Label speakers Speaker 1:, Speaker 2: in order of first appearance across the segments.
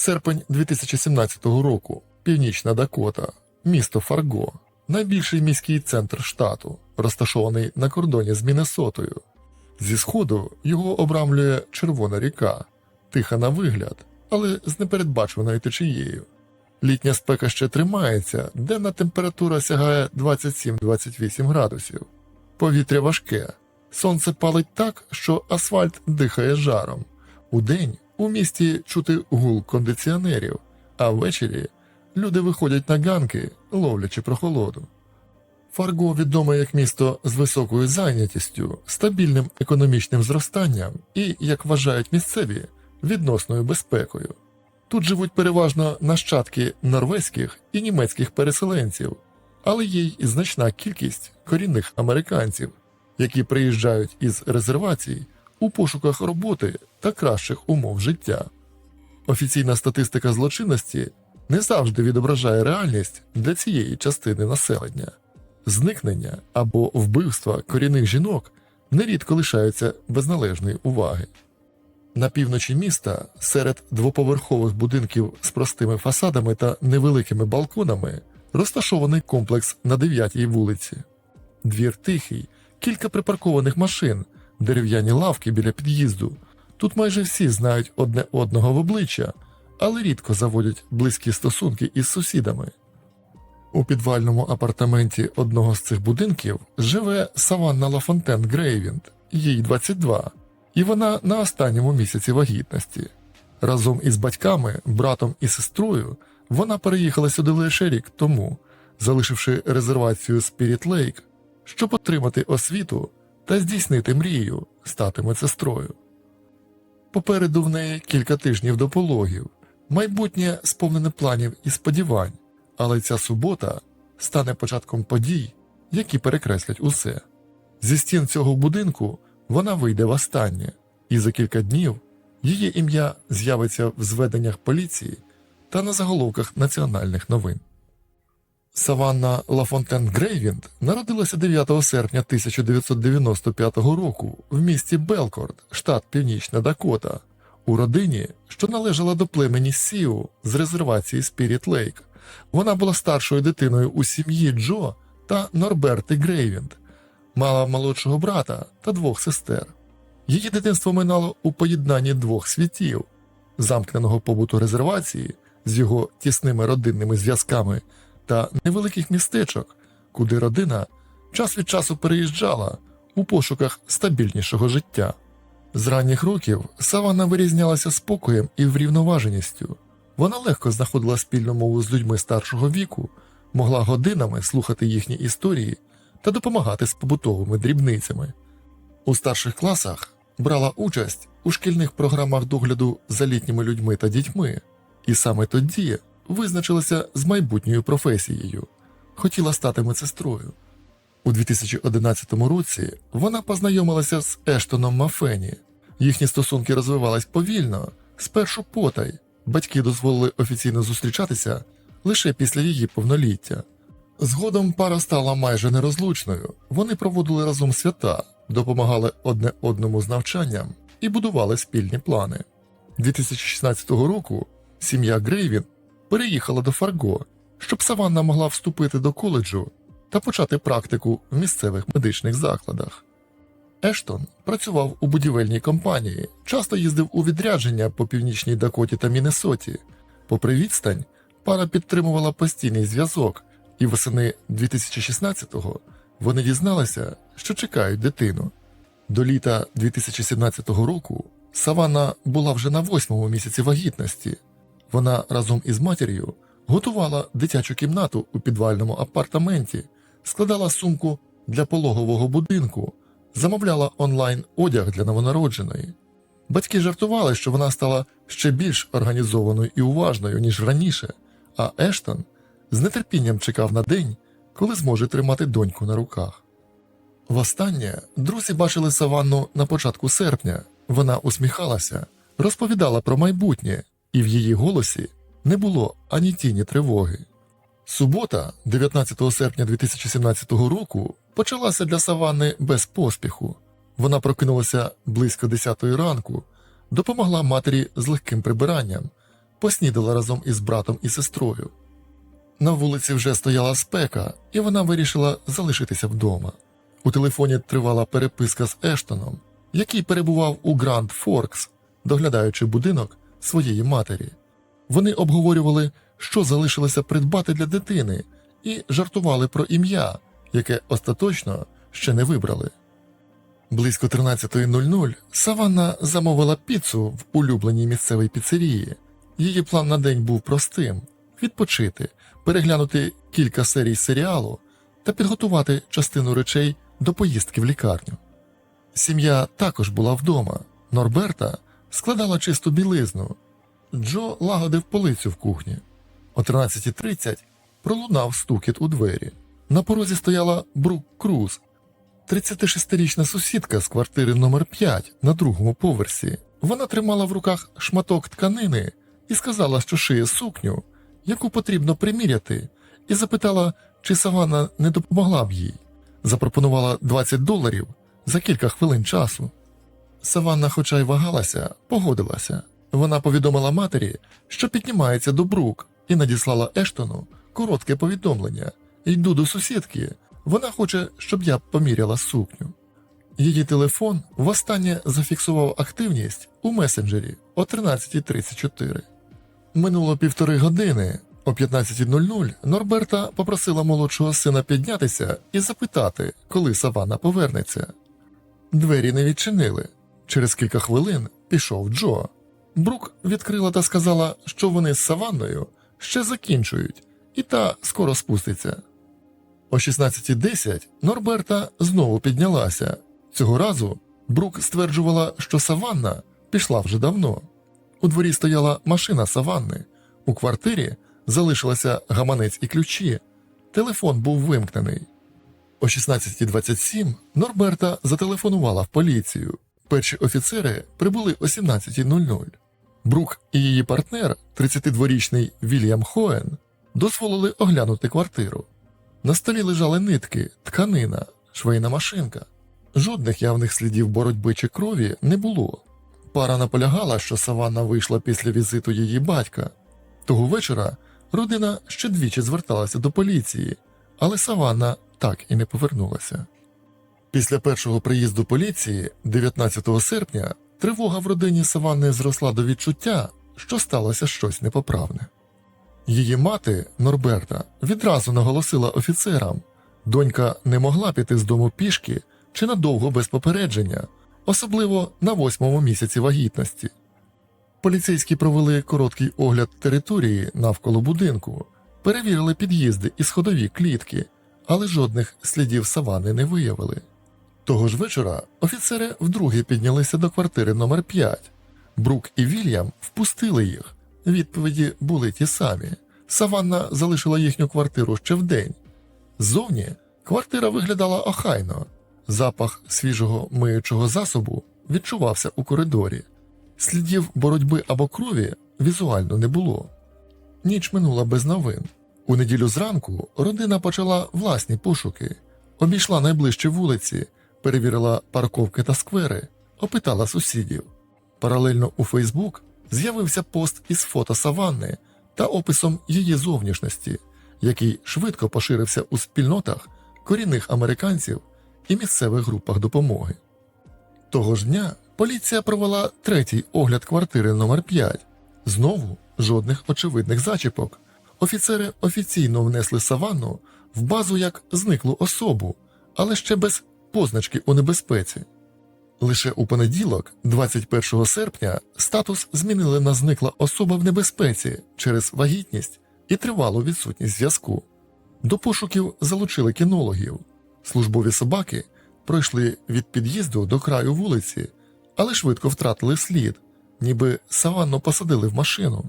Speaker 1: Серпень 2017 року. Північна Дакота, місто Фарго, найбільший міський центр штату, розташований на кордоні з Міннесотою. Зі сходу його обрамлює Червона ріка, тиха на вигляд, але з непередбаченою течією. Літня спека ще тримається, денна температура сягає 27-28 градусів. Повітря важке, сонце палить так, що асфальт дихає жаром. Удень у місті чути гул кондиціонерів, а ввечері люди виходять на ганки, ловлячи прохолоду. Фарго відоме як місто з високою зайнятістю, стабільним економічним зростанням і, як вважають місцеві, відносною безпекою. Тут живуть переважно нащадки норвезьких і німецьких переселенців, але є й значна кількість корінних американців, які приїжджають із резервацій у пошуках роботи та кращих умов життя. Офіційна статистика злочинності не завжди відображає реальність для цієї частини населення. Зникнення або вбивства корінних жінок нерідко лишаються без належної уваги. На півночі міста, серед двоповерхових будинків з простими фасадами та невеликими балконами, розташований комплекс на 9-й вулиці. Двір тихий, кілька припаркованих машин, дерев'яні лавки біля під'їзду. Тут майже всі знають одне одного в обличчя, але рідко заводять близькі стосунки із сусідами. У підвальному апартаменті одного з цих будинків живе Саванна Лафонтен Грейвінд, їй 22, і вона на останньому місяці вагітності. Разом із батьками, братом і сестрою вона переїхала сюди лише рік тому, залишивши резервацію Spirit Lake, щоб отримати освіту та здійснити мрію стати медсестрою. Попереду в неї кілька тижнів до пологів, майбутнє сповнене планів і сподівань, але ця субота стане початком подій, які перекреслять усе. Зі стін цього будинку вона вийде востаннє, і за кілька днів її ім'я з'явиться в зведеннях поліції та на заголовках національних новин. Саванна Лафонтен Грейвінд народилася 9 серпня 1995 року в місті Белкорд, штат Північна Дакота, у родині, що належала до племені Сіу з резервації Спіріт Лейк. Вона була старшою дитиною у сім'ї Джо та Норберти Грейвінд, мала молодшого брата та двох сестер. Її дитинство минало у поєднанні двох світів замкненого побуту резервації з його тісними родинними зв'язками та невеликих містечок, куди родина час від часу переїжджала у пошуках стабільнішого життя. З ранніх років Саванна вирізнялася спокоєм і врівноваженістю. Вона легко знаходила спільну мову з людьми старшого віку, могла годинами слухати їхні історії та допомагати з побутовими дрібницями. У старших класах брала участь у шкільних програмах догляду за літніми людьми та дітьми, і саме тоді визначилася з майбутньою професією, хотіла стати медсестрою. У 2011 році вона познайомилася з Ештоном Мафені. Їхні стосунки розвивались повільно, спершу потай. Батьки дозволили офіційно зустрічатися лише після її повноліття. Згодом пара стала майже нерозлучною. Вони проводили разом свята, допомагали одне одному з навчанням і будували спільні плани. 2016 року сім'я Грейвін переїхала до Фарго, щоб Саванна могла вступити до коледжу та почати практику в місцевих медичних закладах. Ештон працював у будівельній компанії, часто їздив у відрядження по північній Дакоті та Міннесоті. Попри відстань, пара підтримувала постійний зв'язок, і восени 2016-го вони дізналися, що чекають дитину. До літа 2017 року Саванна була вже на восьмому місяці вагітності. Вона разом із матір'ю готувала дитячу кімнату у підвальному апартаменті, складала сумку для пологового будинку, замовляла онлайн одяг для новонародженої. Батьки жартували, що вона стала ще більш організованою і уважною, ніж раніше, а Ештон з нетерпінням чекав на день, коли зможе тримати доньку на руках. Востаннє друзі бачили Саванну на початку серпня. Вона усміхалася, розповідала про майбутнє, і в її голосі не було ані тіні тривоги. Субота, 19 серпня 2017 року, почалася для Саванни без поспіху. Вона прокинулася близько 10 ранку, допомогла матері з легким прибиранням, поснідала разом із братом і сестрою. На вулиці вже стояла спека, і вона вирішила залишитися вдома. У телефоні тривала переписка з Ештоном, який перебував у Гранд Форкс, доглядаючи будинок своєї матері. Вони обговорювали, що залишилося придбати для дитини, і жартували про ім'я, яке остаточно ще не вибрали. Близько 13.00 Саванна замовила піцу в улюбленій місцевій піцерії. Її план на день був простим: відпочити, переглянути кілька серій серіалу та підготувати частину речей до поїздки в лікарню. Сім'я також була вдома. Норберта складала чисту білизну. Джо лагодив полицю в кухні. О 13.30 пролунав стукіт у двері. На порозі стояла Брук Круз, 36-річна сусідка з квартири номер 5 на другому поверсі. Вона тримала в руках шматок тканини і сказала, що шиє сукню, яку потрібно приміряти, і запитала, чи Саванна не допомогла б їй. Запропонувала 20 доларів за кілька хвилин часу. Саванна, хоча й вагалася, погодилася. Вона повідомила матері, що піднімається до Брук, і надіслала Ештону коротке повідомлення. Йду до сусідки. Вона хоче, щоб я поміряла сукню. Її телефон востаннє зафіксував активність у месенджері о 13.34. Минуло півтори години. О 15.00 Норберта попросила молодшого сина піднятися і запитати, коли Саванна повернеться. Двері не відчинили. Через кілька хвилин пішов Джо. Брук відкрила та сказала, що вони з Саванною ще закінчують, і та скоро спуститься. О 16.10 Норберта знову піднялася. Цього разу Брук стверджувала, що Саванна пішла вже давно. У дворі стояла машина Саванни. У квартирі залишилася гаманець і ключі. Телефон був вимкнений. О 16.27 Норберта зателефонувала в поліцію. Перші офіцери прибули о 17.00. Брук і її партнер, 32-річний Вільям Хоен, дозволили оглянути квартиру. На столі лежали нитки, тканина, швейна машинка. Жодних явних слідів боротьби чи крові не було. Пара наполягала, що Саванна вийшла після візиту її батька. Того вечора родина ще двічі зверталася до поліції, але Саванна так і не повернулася. Після першого приїзду поліції, 19 серпня, тривога в родині Саванни зросла до відчуття, що сталося щось непоправне. Її мати, Норберта, відразу наголосила офіцерам донька не могла піти з дому пішки чи надовго без попередження, особливо на восьмому місяці вагітності. Поліцейські провели короткий огляд території навколо будинку, перевірили під'їзди і сходові клітки, але жодних слідів савани не виявили. Того ж вечора офіцери вдруге піднялися до квартири номер 5 Брук і Вільям впустили їх. Відповіді були ті самі. Саванна залишила їхню квартиру ще вдень. Ззовні квартира виглядала охайно. Запах свіжого миючого засобу відчувався у коридорі. Слідів боротьби або крові візуально не було. Ніч минула без новин. У неділю зранку родина почала власні пошуки, обійшла найближчі вулиці, перевірила парковки та сквери, опитала сусідів. Паралельно у Фейсбук з'явився пост із фото Саванни та описом її зовнішності, який швидко поширився у спільнотах корінних американців і місцевих групах допомоги. Того ж дня поліція провела третій огляд квартири номер 5 Знову жодних очевидних зачіпок. Офіцери офіційно внесли Саванну в базу як зниклу особу, але ще без позначки у небезпеці. Лише у понеділок, 21 серпня, статус змінили на зникла особа в небезпеці через вагітність і тривалу відсутність зв'язку. До пошуків залучили кінологів. Службові собаки пройшли від під'їзду до краю вулиці, але швидко втратили слід, ніби саванну посадили в машину.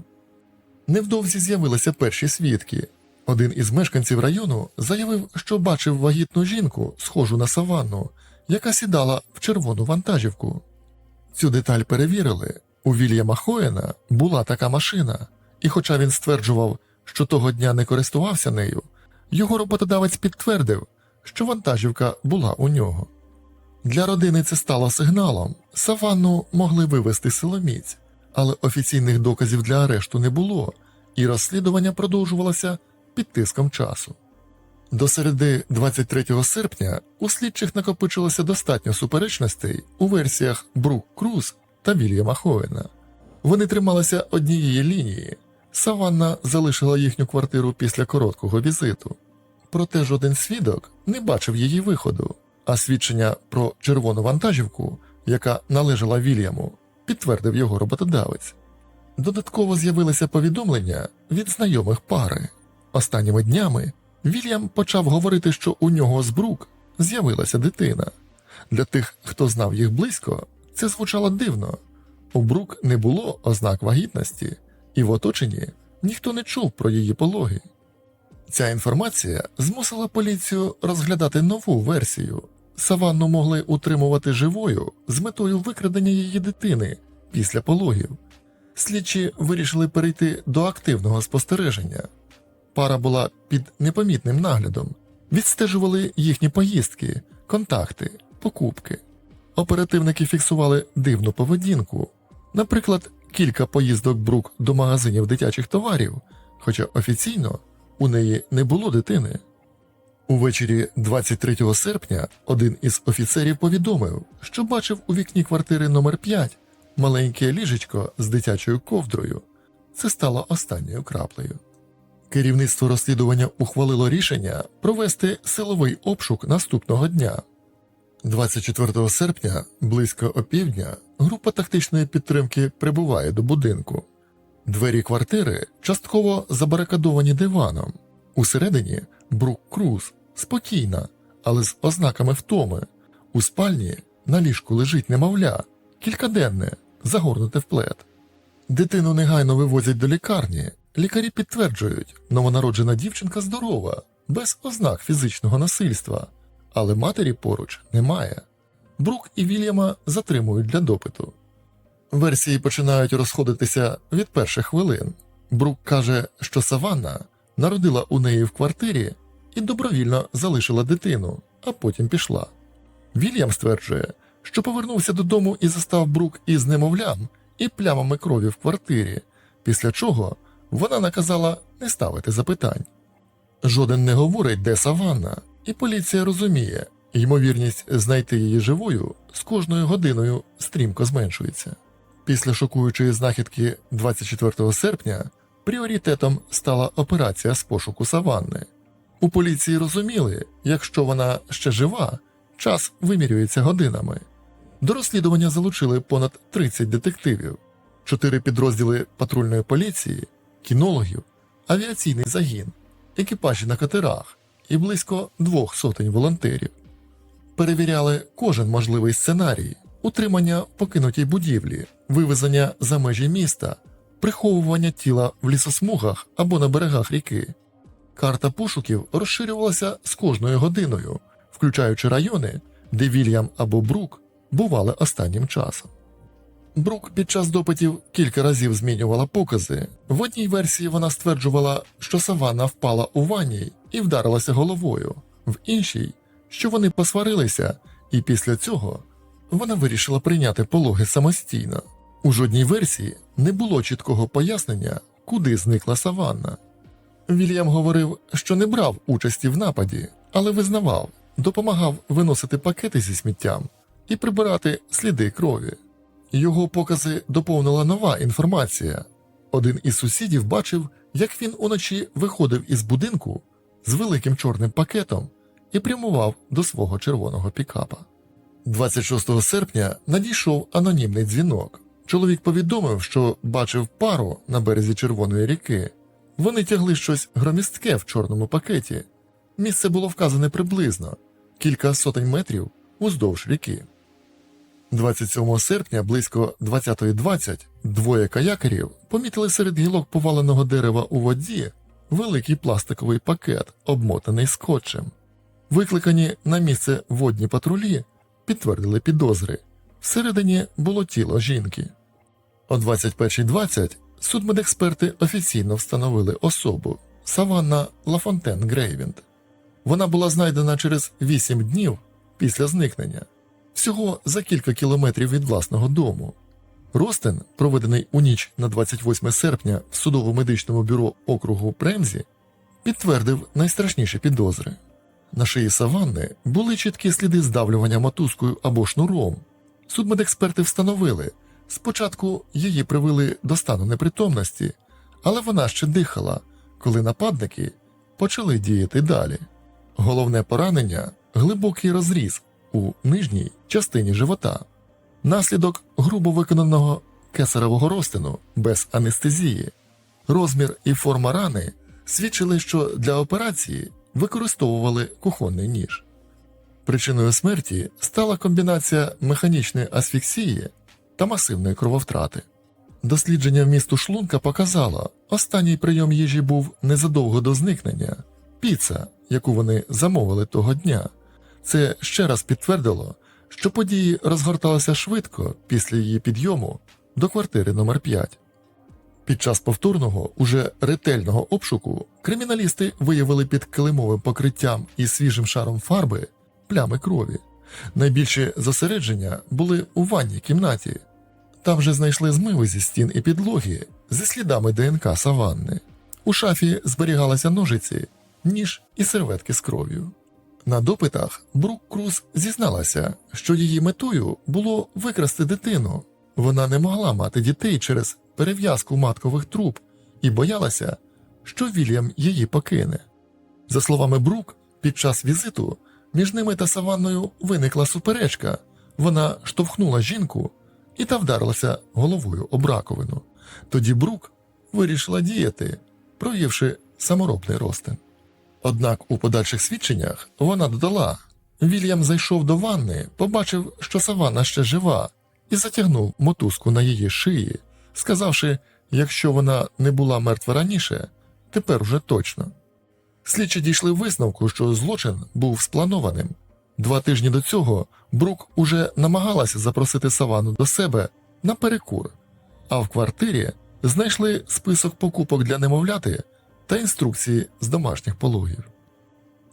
Speaker 1: Невдовзі з'явилися перші свідки. Один із мешканців району заявив, що бачив вагітну жінку, схожу на саванну, яка сідала в червону вантажівку. Цю деталь перевірили. У Вільяма Хоєна була така машина, і хоча він стверджував, що того дня не користувався нею, його роботодавець підтвердив, що вантажівка була у нього. Для родини це стало сигналом. Саванну могли вивезти силоміць, але офіційних доказів для арешту не було, і розслідування продовжувалося під тиском часу. До середи 23 серпня у слідчих накопичилося достатньо суперечностей у версіях Брук Круз та Вільяма Ховена. Вони трималися однієї лінії. Саванна залишила їхню квартиру після короткого візиту. Проте жоден свідок не бачив її виходу, а свідчення про червону вантажівку, яка належала Вільяму, підтвердив його роботодавець. Додатково з'явилися повідомлення від знайомих пари. Останніми днями Вільям почав говорити, що у нього з Брук з'явилася дитина. Для тих, хто знав їх близько, це звучало дивно. У Брук не було ознак вагітності, і в оточенні ніхто не чув про її пологи. Ця інформація змусила поліцію розглядати нову версію. Саванну могли утримувати живою з метою викрадення її дитини після пологів. Слідчі вирішили перейти до активного спостереження. Пара була під непомітним наглядом, відстежували їхні поїздки, контакти, покупки. Оперативники фіксували дивну поведінку, наприклад, кілька поїздок Брук до магазинів дитячих товарів, хоча офіційно у неї не було дитини. Увечері 23 серпня один із офіцерів повідомив, що бачив у вікні квартири номер 5 маленьке ліжечко з дитячою ковдрою. Це стало останньою краплею. Керівництво розслідування ухвалило рішення провести силовий обшук наступного дня. 24 серпня, близько опівдня, група тактичної підтримки прибуває до будинку. Двері квартири частково забарикадовані диваном. Усередині Брук Круз спокійна, але з ознаками втоми. У спальні на ліжку лежить немовля, кількаденне, загорнуте в плед. Дитину негайно вивозять до лікарні. Лікарі підтверджують, новонароджена дівчинка здорова, без ознак фізичного насильства, але матері поруч немає. Брук і Вільяма затримують для допиту. Версії починають розходитися від перших хвилин. Брук каже, що Саванна народила у неї в квартирі і добровільно залишила дитину, а потім пішла. Вільям стверджує, що повернувся додому і застав Брук із немовлям і плямами крові в квартирі, після чого вона наказала не ставити запитань. Жоден не говорить, де Саванна, і поліція розуміє, ймовірність знайти її живою з кожною годиною стрімко зменшується. Після шокуючої знахідки 24 серпня пріоритетом стала операція з пошуку Саванни. У поліції розуміли, якщо вона ще жива, час вимірюється годинами. До розслідування залучили понад 30 детективів, чотири підрозділи патрульної поліції, кінологів, авіаційний загін, екіпажі на катерах і близько двох сотень волонтерів. Перевіряли кожен можливий сценарій, утримання покинутій будівлі, вивезення за межі міста, приховування тіла в лісосмугах або на берегах ріки. Карта пошуків розширювалася з кожною годиною, включаючи райони, де Вільям або Брук бували останнім часом. Брук під час допитів кілька разів змінювала покази. В одній версії вона стверджувала, що Саванна впала у ванні і вдарилася головою, в іншій, що вони посварилися, і після цього вона вирішила прийняти пологи самостійно. У жодній версії не було чіткого пояснення, куди зникла Саванна. Вільям говорив, що не брав участі в нападі, але визнавав, допомагав виносити пакети зі сміттям і прибирати сліди крові. Його покази доповнила нова інформація. Один із сусідів бачив, як він уночі виходив із будинку з великим чорним пакетом і прямував до свого червоного пікапа. 26 серпня надійшов анонімний дзвінок. Чоловік повідомив, що бачив пару на березі Червоної ріки. Вони тягли щось громістке в чорному пакеті. Місце було вказане приблизно кілька сотень метрів уздовж ріки. 27 серпня близько 20.20 двоє каякерів помітили серед гілок поваленого дерева у воді великий пластиковий пакет, обмотаний скотчем. Викликані на місце водні патрулі підтвердили підозри. Всередині було тіло жінки. О 21.20 судмедексперти офіційно встановили особу Саванна Лафонтен Грейвінд. Вона була знайдена через 8 днів після зникнення, всього за кілька кілометрів від власного дому. Ростин, проведений у ніч на 28 серпня в судово-медичному бюро округу Премзі, підтвердив найстрашніші підозри. На шиї саванни були чіткі сліди здавлювання мотузкою або шнуром. Судмедексперти встановили, спочатку її привели до стану непритомності, але вона ще дихала, коли нападники почали діяти далі. Головне поранення глибокий розріз у нижній частині живота, наслідок грубо виконаного кесаревого розтину без анестезії. Розмір і форма рани свідчили, що для операції використовували кухонний ніж. Причиною смерті стала комбінація механічної асфіксії та масивної крововтрати. Дослідження вмісту шлунка показало, останній прийом їжі був незадовго до зникнення піца, яку вони замовили того дня. Це ще раз підтвердило, що події розгорталися швидко після її підйому до квартири номер 5 Під час повторного, уже ретельного обшуку, криміналісти виявили під килимовим покриттям і свіжим шаром фарби плями крові. Найбільші зосередження були у ванній кімнаті. Там же знайшли змиви зі стін і підлоги зі слідами ДНК саванни. У шафі зберігалися ножиці, ніж і серветки з кров'ю. На допитах Брук Круз зізналася, що її метою було викрасти дитину. Вона не могла мати дітей через перев'язку маткових труб і боялася, що Вільям її покине. За словами Брук, під час візиту між ними та Саванною виникла суперечка. Вона штовхнула жінку і та вдарилася головою об раковину. Тоді Брук вирішила діяти, проявивши саморобний ростин. Однак у подальших свідченнях вона додала Вільям зайшов до ванни, побачив, що Саванна ще жива, і затягнув мотузку на її шиї, сказавши, якщо вона не була мертва раніше, тепер уже точно. Слідчі дійшли висновку, що злочин був спланованим. Два тижні до цього Брук уже намагалася запросити Савану до себе на перекур, а в квартирі знайшли список покупок для немовляти та інструкції з домашніх пологів.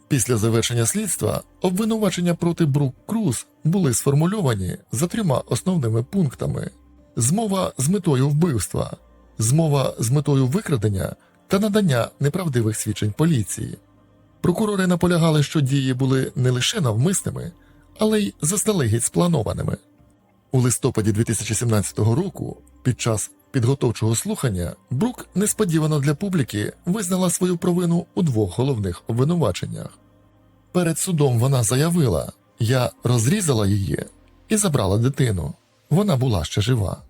Speaker 1: Після завершення слідства обвинувачення проти Брук Круз були сформульовані за трьома основними пунктами: змова з метою вбивства, змова з метою викрадення та надання неправдивих свідчень поліції. Прокурори наполягали, що дії були не лише навмисними, але й заздалегідь спланованими. У листопаді 2017 року, під час підготовчого слухання, Брук несподівано для публіки визнала свою провину у двох головних обвинуваченнях. Перед судом вона заявила: Я розрізала її і забрала дитину. Вона була ще жива.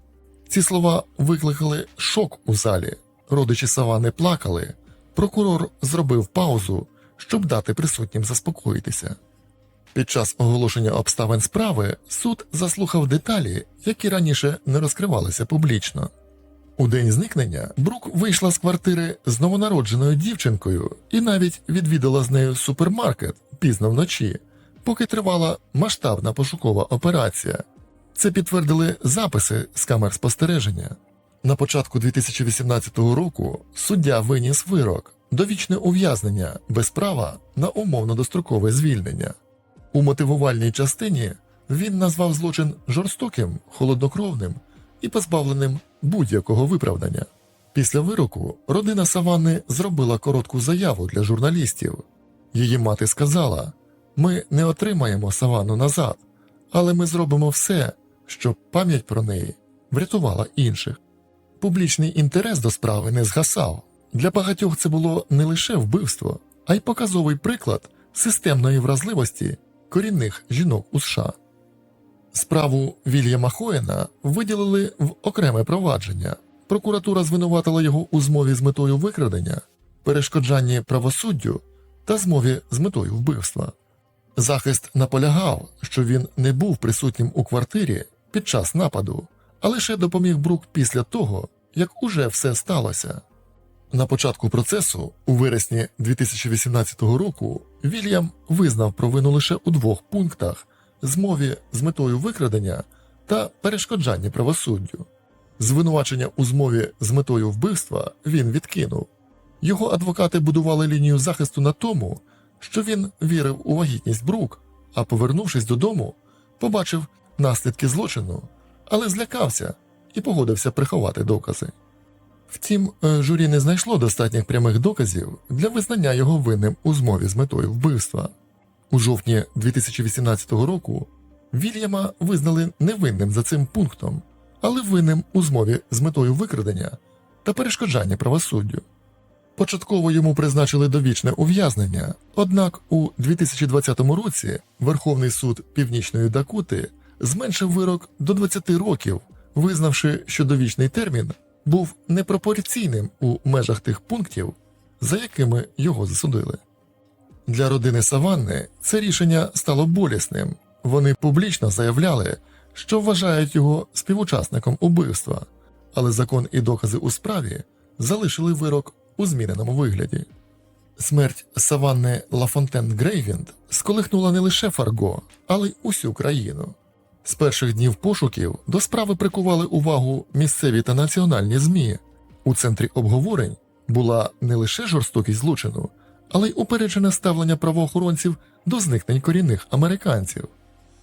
Speaker 1: Ці слова викликали шок у залі. Родичі Савани плакали. Прокурор зробив паузу, щоб дати присутнім заспокоїтися. Під час оголошення обставин справи суд заслухав деталі, які раніше не розкривалися публічно. У день зникнення Брук вийшла з квартири з новонародженою дівчинкою і навіть відвідала з нею супермаркет пізно вночі, поки тривала масштабна пошукова операція. Це підтвердили записи з камер спостереження. На початку 2018 року суддя виніс вирок довічне ув'язнення без права на умовно дострокове звільнення. У мотивувальній частині він назвав злочин жорстоким, холоднокровним і позбавленим будь-якого виправдання. Після вироку родина Саванни зробила коротку заяву для журналістів. Її мати сказала: Ми не отримаємо Саванну назад, але ми зробимо все, щоб пам'ять про неї врятувала інших. Публічний інтерес до справи не згасав. Для багатьох це було не лише вбивство, а й показовий приклад системної вразливості корінних жінок у США. Справу Вільяма Хоєна виділили в окреме провадження. Прокуратура звинуватила його у змові з метою викрадення, перешкоджанні правосуддю та змові з метою вбивства. Захист наполягав, що він не був присутнім у квартирі під час нападу, а лише допоміг Брук після того, як уже все сталося. На початку процесу, у вересні 2018 року, Вільям визнав провину лише у двох пунктах змові з метою викрадення та перешкоджання правосуддю. Звинувачення у змові з метою вбивства він відкинув. Його адвокати будували лінію захисту на тому, що він вірив у вагітність Брук, а повернувшись додому, побачив наслідки злочину, але злякався і погодився приховати докази. Втім, е, журі не знайшло достатніх прямих доказів для визнання його винним у змові з метою вбивства. У жовтні 2018 року Вільяма визнали невинним за цим пунктом, але винним у змові з метою викрадення та перешкоджання правосуддю. Початково йому призначили довічне ув'язнення, однак у 2020 році Верховний суд Північної Дакоти зменшив вирок до 20 років, визнавши, що довічний термін був непропорційним у межах тих пунктів, за якими його засудили. Для родини Саванни це рішення стало болісним. Вони публічно заявляли, що вважають його співучасником убивства, але закон і докази у справі залишили вирок у зміненому вигляді. Смерть Саванни Лафонтен Грейвінд сколихнула не лише Фарго, але й усю країну. З перших днів пошуків до справи прикували увагу місцеві та національні ЗМІ. У центрі обговорень була не лише жорстокість злочину, але й упереджене ставлення правоохоронців до зникнень корінних американців.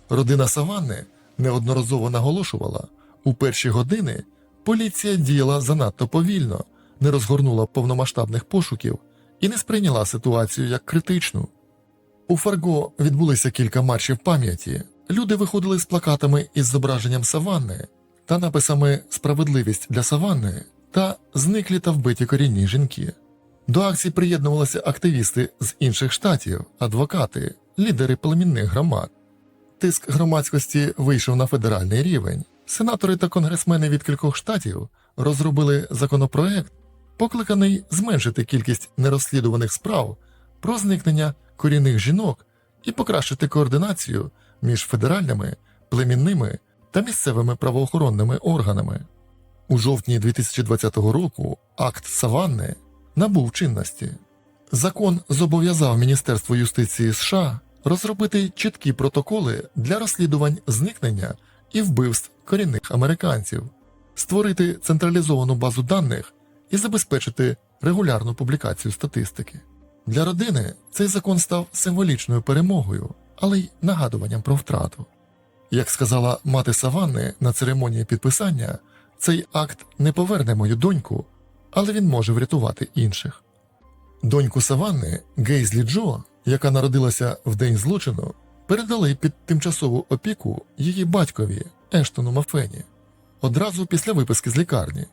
Speaker 1: Родина Саванни неодноразово наголошувала, у перші години поліція діяла занадто повільно, не розгорнула повномасштабних пошуків і не сприйняла ситуацію як критичну. У Фарго відбулися кілька маршів пам'яті. Люди виходили з плакатами із зображенням саванни та написами Справедливість для саванни та Зниклі та вбиті корінні жінки. До акцій приєднувалися активісти з інших штатів, адвокати, лідери племінних громад. Тиск громадськості вийшов на федеральний рівень. Сенатори та конгресмени від кількох штатів розробили законопроект, покликаний зменшити кількість нерозслідуваних справ про зникнення корінних жінок і покращити координацію між федеральними, племінними та місцевими правоохоронними органами. У жовтні 2020 року акт Саванни набув чинності. Закон зобов'язав Міністерство юстиції США розробити чіткі протоколи для розслідувань зникнення і вбивств корінних американців, створити централізовану базу даних і забезпечити регулярну публікацію статистики. Для родини цей закон став символічною перемогою, але й нагадуванням про втрату. Як сказала мати Саванни на церемонії підписання, цей акт не поверне мою доньку, але він може врятувати інших. Доньку Саванни Гейзлі Джо, яка народилася в день злочину, передали під тимчасову опіку її батькові Ештону Мафені одразу після виписки з лікарні.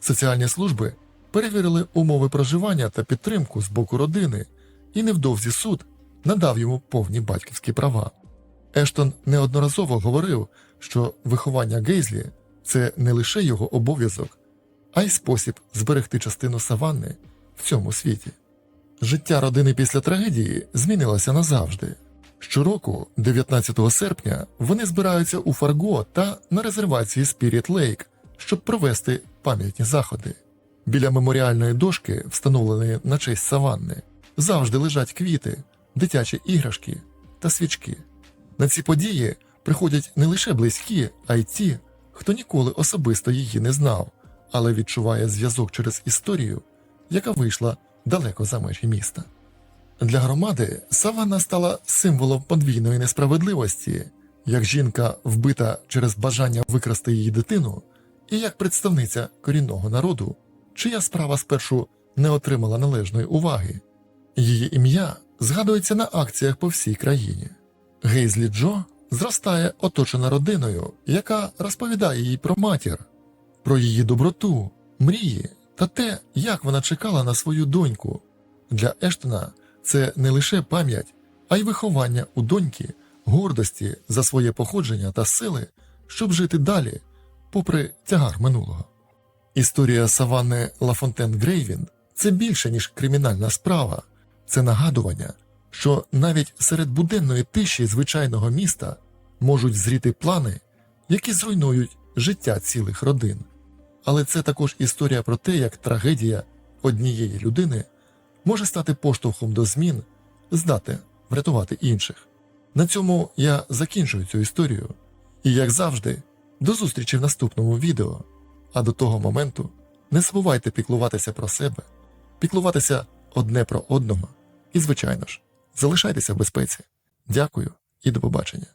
Speaker 1: Соціальні служби перевірили умови проживання та підтримку з боку родини, і невдовзі суд надав йому повні батьківські права. Ештон неодноразово говорив, що виховання Гейзлі це не лише його обов'язок, а й спосіб зберегти частину саванни в цьому світі. Життя родини після трагедії змінилося назавжди. Щороку, 19 серпня, вони збираються у Фарго та на резервації Спіріт Лейк, щоб провести пам'ятні заходи. Біля меморіальної дошки, встановленої на честь саванни, завжди лежать квіти, дитячі іграшки та свічки. На ці події приходять не лише близькі, а й ті, хто ніколи особисто її не знав, але відчуває зв'язок через історію, яка вийшла далеко за межі міста. Для громади Саванна стала символом подвійної несправедливості, як жінка вбита через бажання викрасти її дитину, і як представниця корінного народу, чия справа спершу не отримала належної уваги. Її ім'я згадується на акціях по всій країні. Гейзлі Джо зростає оточена родиною, яка розповідає їй про матір, про її доброту, мрії та те, як вона чекала на свою доньку. Для Ештона це не лише пам'ять, а й виховання у доньки, гордості за своє походження та сили, щоб жити далі, попри тягар минулого. Історія Саванни Лафонтен Грейвін це більше, ніж кримінальна справа, це нагадування, що навіть серед буденної тиші звичайного міста можуть зріти плани, які зруйнують життя цілих родин. Але це також історія про те, як трагедія однієї людини може стати поштовхом до змін, здати врятувати інших. На цьому я закінчую цю історію. І, як завжди, до зустрічі в наступному відео. А до того моменту не забувайте піклуватися про себе, піклуватися одне про одного і, звичайно ж, залишайтеся в безпеці. Дякую і до побачення.